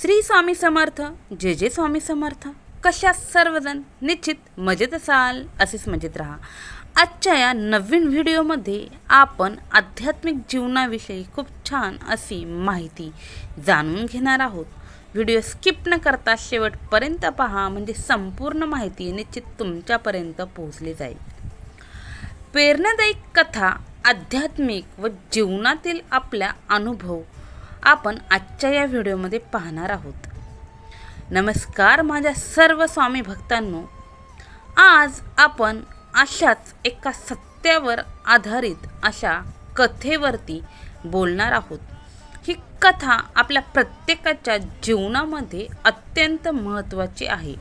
श्री स्वामी समर्थ जे जे स्वामी समर्थ. कशा सर्वजण? निश्चित मजेत असाल असेच मजेत राहा. आजच्या या नवीन व्हिडिओमध्ये आपण आध्यात्मिक जीवनाविषयी खूप छान अशी माहिती जाणून घेणार आहोत. व्हिडिओ स्किप न करता शेवटपर्यंत पहा म्हणजे संपूर्ण माहिती निश्चित तुमच्यापर्यंत पोहोचली जाईल. प्रेरणादायी कथा आध्यात्मिक व जीवनातील आपल्या अनुभव आपण आजच्या या व्हिडिओमध्ये पाहणार आहोत. नमस्कार माझ्या सर्व स्वामी भक्तांनो. आज आपण अशाच एका सत्यावर आधारित अशा कथेवरती बोलणार आहोत. ही कथा आपल्या प्रत्येकाच्या जीवनामध्ये अत्यंत महत्त्वाची आहे.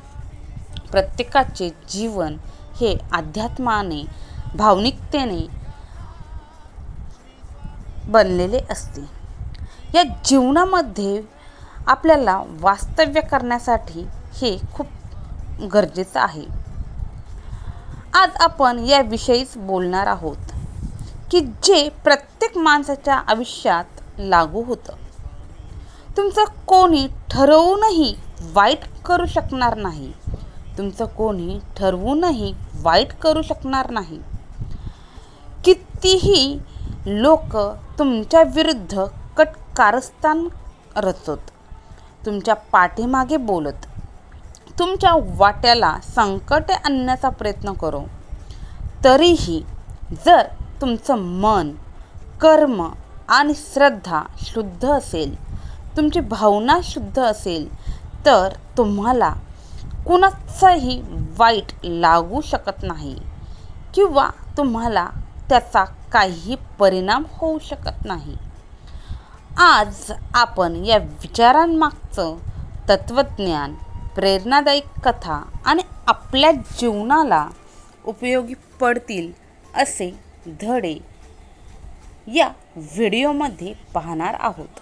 प्रत्येकाचे जीवन हे अध्यात्माने भावनिकतेने बनलेले असते. या जीवनामध्ये आपल्याला वास्तव्य करण्यासाठी हे खूप गरजेचं आहे. आज आपण याविषयीच बोलणार आहोत की जे प्रत्येक माणसाच्या आयुष्यात लागू होतं. तुमचं कोणी ठरवूनही वाईट करू शकणार नाही. तुमचं कोणी ठरवूनही वाईट करू शकणार नाही. कितीही लोक तुमच्या विरुद्ध कारस्थान रचत. तुमच्या पाठीमागे बोलत. तुमच्या वाट्याला संकटे आणण्याचा प्रयत्न करो. तरीही जर तुमचं मन कर्म आणि श्रद्धा शुद्ध असेल तुमची भावना शुद्ध असेल तर तुम्हाला कुणाचाही वाईट लागू शकत नाही किंवा तुम्हाला त्याचा काही परिणाम होऊ शकत नाही. आज आपण या विचारांमागचं तत्त्वज्ञान प्रेरणादायी कथा आणि आपल्या जीवनाला उपयोगी पडतील असे धडे या व्हिडिओमध्ये पाहणार आहोत.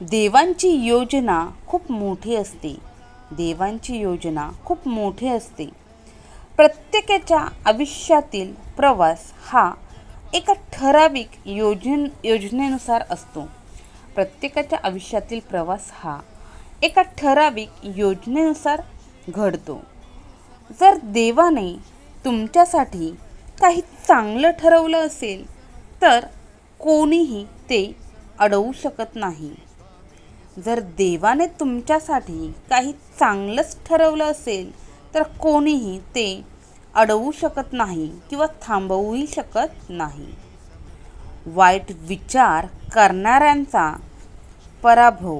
देवांची योजना खूप मोठी असते. देवांची योजना खूप मोठी असते. प्रत्येकाच्या आयुष्यातील प्रवास हा एका ठराविक योजन योजनेनुसार असतो. प्रत्येकाच्या आयुष्यातील प्रवास हा एका ठराविक योजनेनुसार घडतो. जर देवाने तुमच्यासाठी काही चांगलं ठरवलं असेल तर कोणीही ते अडवू शकत नाही. जर देवाने तुमच्यासाठी काही चांगलंच ठरवलं असेल तर कोणीही ते अडवू शकत नाही किंवा थांबवूही शकत नाही. वाईट विचार करणाऱ्यांचा पराभव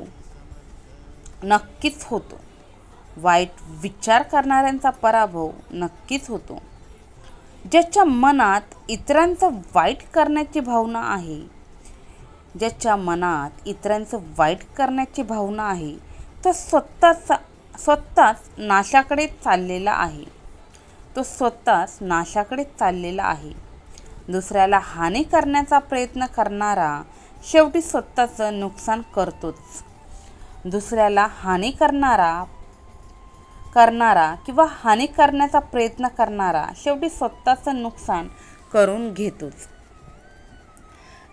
नक्कीच होतो. वाईट विचार करणाऱ्यांचा पराभव नक्कीच होतो. ज्याच्या मनात इतरांचं वाईट करण्याची भावना आहे ज्याच्या मनात इतरांचं वाईट करण्याची भावना आहे तो स्वतःचा स्वतःच नाशाकडे चाललेला आहे. तो स्वतःच नाशाकडे चाललेला आहे. दुसऱ्याला हानी करण्याचा प्रयत्न करणारा शेवटी स्वतःचं नुकसान करतोच. दुसऱ्याला हानी करणारा करणारा किंवा हानी करण्याचा प्रयत्न करणारा शेवटी स्वतःचं नुकसान करून घेतोच.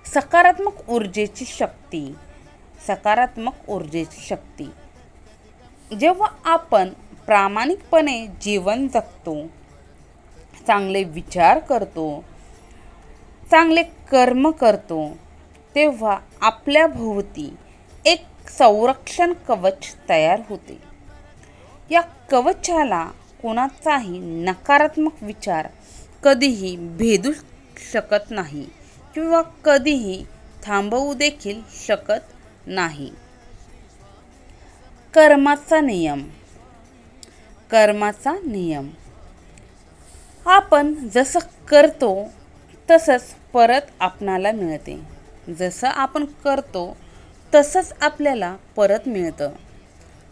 सकारात्मक ऊर्जेची शक्ती सकारात्मक ऊर्जेची शक्ती. जेव्हा आपण प्रामाणिकपणे जीवन जगतो चांगले विचार करतो चांगले कर्म करतो तेव्हा आपल्या भोवती एक संरक्षण कवच तयार होते. या कवचाला कोणाचाही नकारात्मक विचार कधीही भेदू शकत नाही किंवा कधीही थांबवू देखील शकत नाही. कर्माचा नियम. कर्माचा नियम. आपण जसं करतो तसंच परत आपणाला मिळते. जसं आपण करतो तसंच आपल्याला परत मिळतं.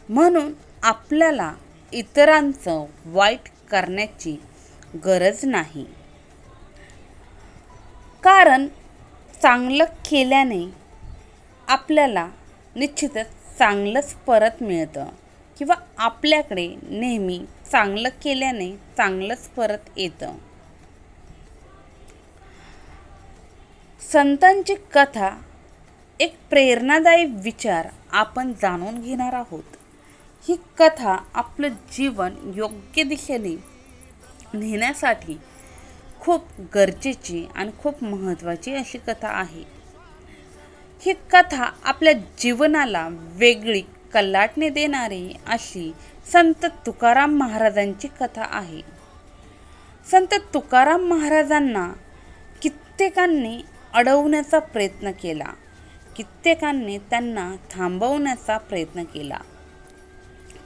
म्हणून आपल्याला इतरांचं वाईट करण्याची गरज नाही. कारण चांगलं केल्याने आपल्याला निश्चितच चांगलंच परत मिळतं किंवा आपल्याकडे नेहमी चांगलं केल्याने चांगलंच परत येतं. संतांची कथा एक प्रेरणादायी विचार आपण जाणून घेणार आहोत. ही कथा आपलं जीवन योग्य दिशेने नेण्यासाठी खूप गरजेची आणि खूप महत्त्वाची अशी कथा आहे. ही कथा आपल्या जीवनाला वेगळी कल्लाटणे देणारी अशी संत तुकाराम महाराजांची कथा आहे. संत तुकाराम महाराजांना कित्येकांनी अडवण्याचा प्रयत्न केला. कित्येकांनी त्यांना थांबवण्याचा प्रयत्न केला.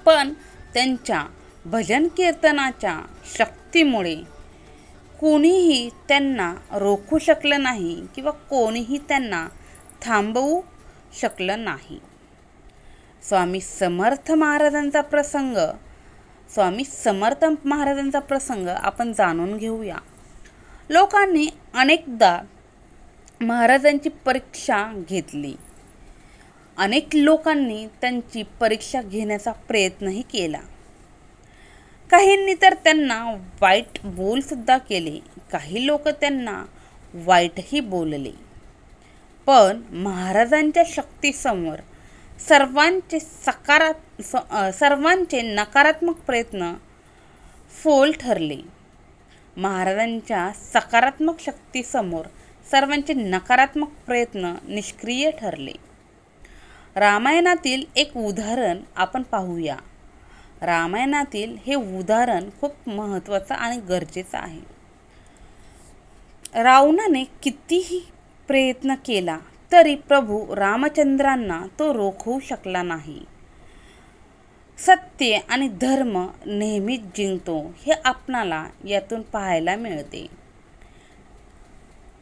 पण त्यांच्या भजन कीर्तनाच्या शक्तीमुळे कोणीही त्यांना रोखू शकलं नाही किंवा कोणीही त्यांना थांबवू शकलं नाही. स्वामी समर्थ महाराजांचा प्रसंग. स्वामी समर्थ महाराजांचा प्रसंग आपण जाणून घेऊया. लोकांनी अनेकदा महाराजांची परीक्षा घेतली. अनेक लोकांनी त्यांची परीक्षा घेण्याचा प्रयत्नही केला. काहींनी तर त्यांना वाईट बोलसुद्धा केले. काही लोक त्यांना वाईटही बोलले. पण महाराजांच्या शक्तीसमोर सर्वांचे सकारात सर्वांचे नकारात्मक प्रयत्न फोल ठरले. महाराजांच्या सकारात्मक शक्तीसमोर सर्वांचे नकारात्मक प्रयत्न निष्क्रिय ठरले. रामायणातील एक उदाहरण आपण पाहूया. रामायणातील हे उदाहरण खूप महत्त्वाचं आणि गरजेचं आहे. रावणाने कितीही प्रयत्न केला तरी प्रभू रामचंद्रांना तो रोखवू शकला नाही. सत्य आणि धर्म नेहमीच जिंकतो हे आपणाला यातून पाहायला मिळते.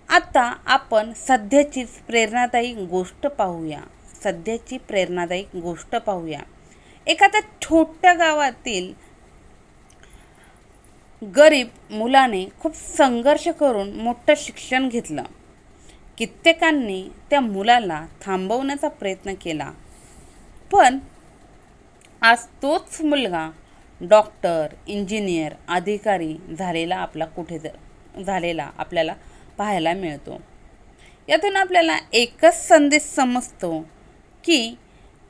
आता आपण सध्याचीच प्रेरणादायी गोष्ट पाहूया. सध्याची प्रेरणादायी गोष्ट पाहूया. एखाद्या छोट्या गावातील गरीब मुलाने खूप संघर्ष करून मोठं शिक्षण घेतलं. कित्येकांनी त्या मुलाला थांबवण्याचा प्रयत्न केला. पण आज तोच मुलगा डॉक्टर इंजिनियर अधिकारी झालेला आपला कुठे झालेला आपल्याला पाहायला मिळतो. यातून आपल्याला एकच संदेश समजतो की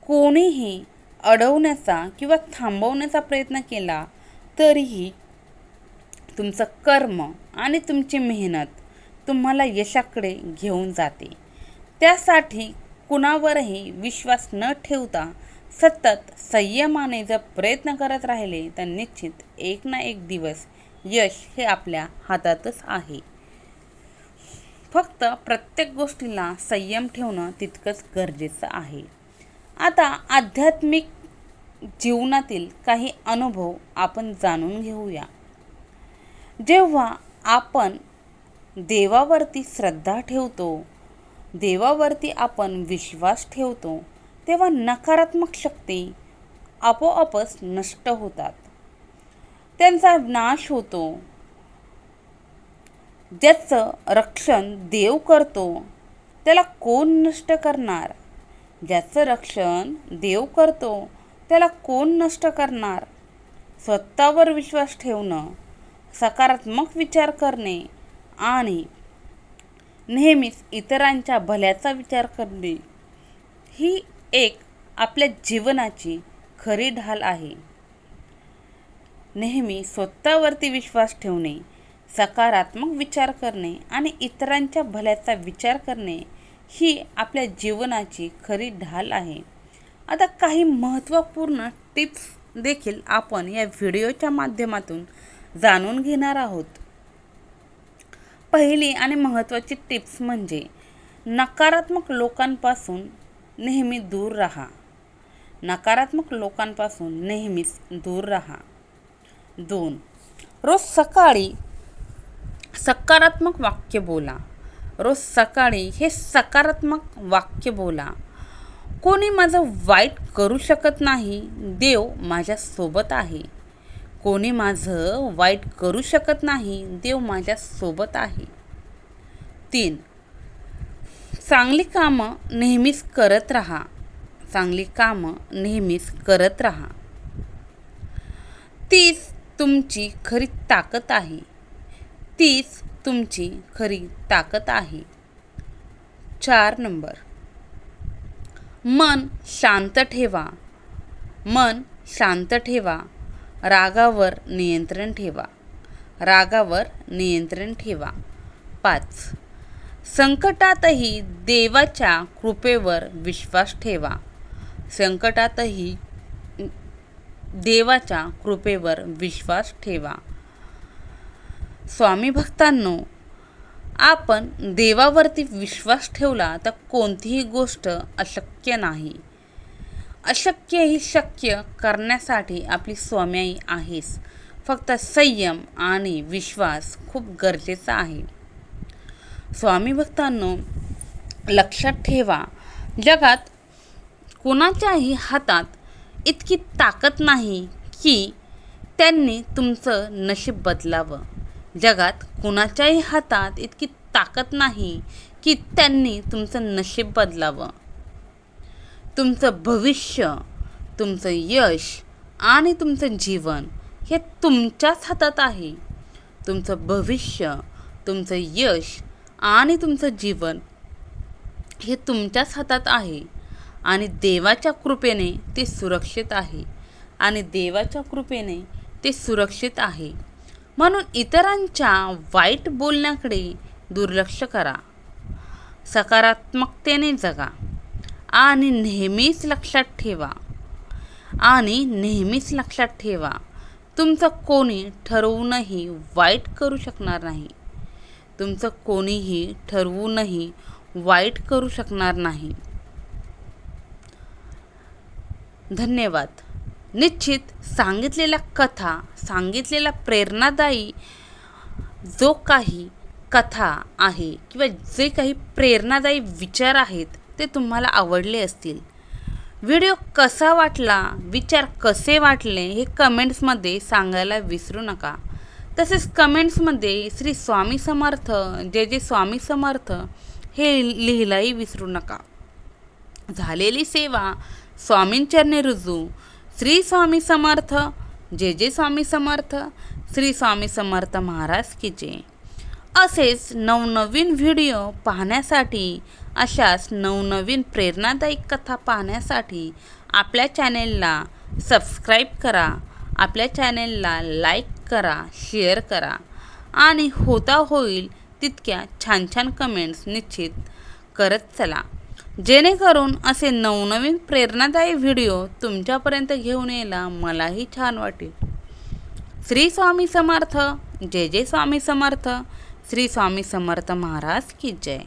कोणीही अडवण्याचा किंवा थांबवण्याचा प्रयत्न केला तरीही तुमचं कर्म आणि तुमची मेहनत तुम्हाला यशाकडे घेऊन जाते. त्यासाठी कुणावरही विश्वास न ठेवता सतत संयमाने जर प्रयत्न करत राहिले तर निश्चित एक ना एक दिवस यश हे आपल्या हातातच आहे. फक्त प्रत्येक गोष्टीला संयम ठेवणं तितकंच गरजेचं आहे. आता आध्यात्मिक जीवनातील काही अनुभव आपण जाणून घेऊया. जेव्हा आपण देवावरती श्रद्धा ठेवतो. देवावरती आपण विश्वास ठेवतो. तेव्हा नकारात्मक शक्ती आपोआपच नष्ट होतात. त्यांचा नाश होतो. ज्याचं रक्षण देव करतो त्याला कोण नष्ट करणार? ज्याचं रक्षण देव करतो त्याला कोण नष्ट करणार? स्वतःवर विश्वास ठेवणं सकारात्मक विचार करणे आणि नेहमीच इतरांच्या भल्याचा विचार करणे ही एक आपल्या जीवनाची खरी ढाल आहे. नेहमी स्वतःवरती विश्वास ठेवणे सकारात्मक विचार करणे आणि इतरांच्या भल्याचा विचार करणे ही आपल्या जीवनाची खरी ढाल आहे. आता काही महत्त्वपूर्ण टिप्स देखील आपण या व्हिडिओच्या माध्यमातून जाणून घेणार आहोत. पहिली आणि महत्त्वाची टिप्स म्हणजे नकारात्मक लोकांपासून नेहमी दूर राहा. नकारात्मक लोकांपासून नेहमीच दूर राहा. दोन रोज सकाळी सकारात्मक वाक्य बोला. रोज सकाळी हे सकारात्मक वाक्य बोला. कोणी माझं वाईट करू शकत नाही देव माझ्यासोबत आहे. कोणी माझं वाईट करू शकत नाही देव माझ्यासोबत आहे. तीन चांगली कामं नेहमीच करत राहा. चांगली कामं नेहमीच करत राहा. तीच तुमची खरी ताकद आहे. तीच तुमची खरी ताकद आहे. चार नंबर मन शांत ठेवा. मन शांत ठेवा. रागावर नियंत्रण ठेवा. रागावर नियंत्रण ठेवा. पाच. संकटातही देवाच्या कृपेवर विश्वास ठेवा. संकटातही देवाच्या कृपेवर विश्वास ठेवा. स्वामी भक्तांनो आपण देवावरती विश्वास ठेवला तर कोणतीही गोष्ट अशक्य नाही. अशक्यही शक्य करण्यासाठी आपली स्वाम्याई आहेस. फक्त संयम आणि विश्वास खूप गरजेचा आहे. स्वामी भक्तांनो लक्षात ठेवा जगात कोणाच्याही हातात इतकी ताकद नाही की त्यांनी तुमचं नशीब बदलावं. जगात कुणाच्याही हातात इतकी ताकद नाही की त्यांनी तुमचं नशीब बदलावं. तुमचं भविष्य तुमचं यश आणि तुमचं जीवन हे तुमच्याच हातात आहे. तुमचं भविष्य तुमचं यश आणि तुमचं जीवन हे तुमच्याच हातात आहे आणि देवाच्या कृपेने ते सुरक्षित आहे आणि देवाच्या कृपेने ते सुरक्षित आहे. म्हणून इतरांच्या वाईट बोलण्याकडे दुर्लक्ष करा. सकारात्मकतेने जगा. आणि नेहमीच लक्षात ठेवा. आणि नेहमीच लक्षात ठेवा तुमचं कोणी ठरवूनही वाईट करू शकणार नाही. तुमचं कोणीही ठरवूनही वाईट करू शकणार नाही. धन्यवाद. निश्चित सांगितलेल्या कथा सांगितलेला प्रेरणादायी जो काही कथा आहे किंवा जे काही प्रेरणादायी विचार आहेत ते तुम्हाला आवडले असतील. व्हिडिओ कसा वाटला? विचार कसे वाटले? हे कमेंट्समध्ये सांगायला विसरू नका. तसेच कमेंट्समध्ये श्री स्वामी समर्थ जे जे स्वामी समर्थ हे लिहिलाही विसरू नका. झालेली सेवा स्वामींचरणी रुजू. श्री स्वामी समर्थ जे जे स्वामी समर्थ श्री स्वामी समर्थ महाराज की जय. असेच नवनवीन व्हिडिओ पाहण्यासाठी अशाच नवनवीन प्रेरणादायी कथा पाहण्यासाठी आपल्या चॅनेलला सबस्क्राईब करा आपल्या चॅनेलला लाईक करा शेअर करा आणि होता होईल तितक्या छान छान कमेंट्स निश्चित करत चला. जेणेकरून असे नवनवीन प्रेरणादायी व्हिडिओ तुमच्यापर्यंत घेऊन यायला मलाही छान वाटेल. श्री स्वामी समर्थ. जय जय स्वामी समर्थ. श्री स्वामी समर्थ महाराज की जय.